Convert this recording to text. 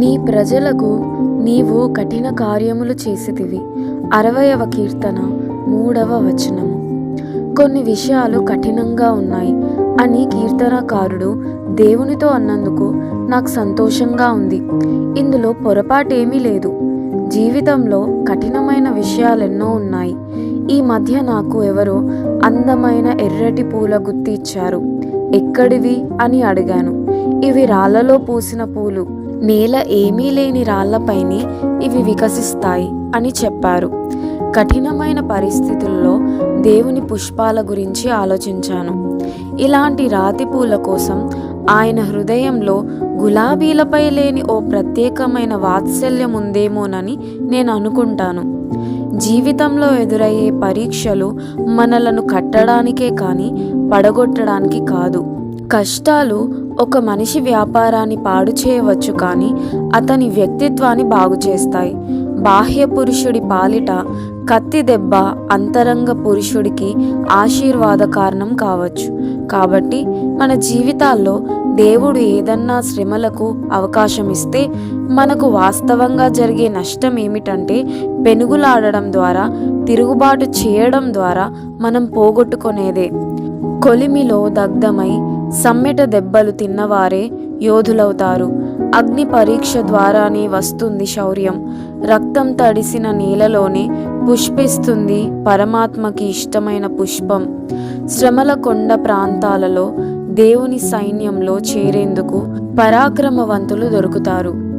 నీ ప్రజలకు నీవు కఠిన కార్యములు చేసితివి. అరవయవ కీర్తన మూడవ వచనము. కొన్ని విషయాలు కఠినంగా ఉన్నాయి అని కీర్తనకారుడు దేవునితో అన్నందుకు నాకు సంతోషంగా ఉంది. ఇందులో పొరపాటేమీ లేదు. జీవితంలో కఠినమైన విషయాలెన్నో ఉన్నాయి. ఈ మధ్య నాకు ఎవరో అందమైన ఎర్రటి పూల గుత్తి ఇచ్చారు. ఎక్కడివి అని అడిగాను. ఇవి రాళ్ళలో పూసిన పూలు. నేల ఏమీ లేని రాళ్ళపైనే ఇవి వికసిస్తాయి అని చెప్పారు. కఠినమైన పరిస్థితుల్లో దేవుని పుష్పాల గురించి ఆలోచించాను. ఇలాంటి రాతి పూల కోసం ఆయన హృదయంలో గులాబీలపై లేని ఓ ప్రత్యేకమైన వాత్సల్యం ఉందేమోనని నేను అనుకుంటాను. జీవితంలో ఎదురయ్యే పరీక్షలు మనలను కట్టడానికే కానీ పడగొట్టడానికి కాదు. కష్టాలు ఒక మనిషి వ్యాపారాన్ని పాడు చేయవచ్చు కానీ అతని వ్యక్తిత్వాన్ని బాగు చేస్తాయి. బాహ్య పురుషుడి పాలిట కత్తి దెబ్బ అంతరంగ పురుషుడికి ఆశీర్వాద కారణం కావచ్చు. కాబట్టి మన జీవితాల్లో దేవుడు ఏదన్నా శ్రమలకు అవకాశం ఇస్తే మనకు వాస్తవంగా జరిగే నష్టం ఏమిటంటే పెనుగులాడడం ద్వారా తిరుగుబాటు చేయడం ద్వారా మనం పోగొట్టుకునేదే. కొలిమిలో దగ్ధమై సమ్మెట దెబ్బలు తిన్నవారే యోధులవుతారు. అగ్ని పరీక్ష ద్వారానే వస్తుంది శౌర్యం. రక్తం తడిసిన నీలలోనే పుష్పిస్తుంది పరమాత్మకి ఇష్టమైన పుష్పం. శ్రమల కొండ ప్రాంతాలలో దేవుని సైన్యంలో చేరేందుకు పరాక్రమవంతులు దొరుకుతారు.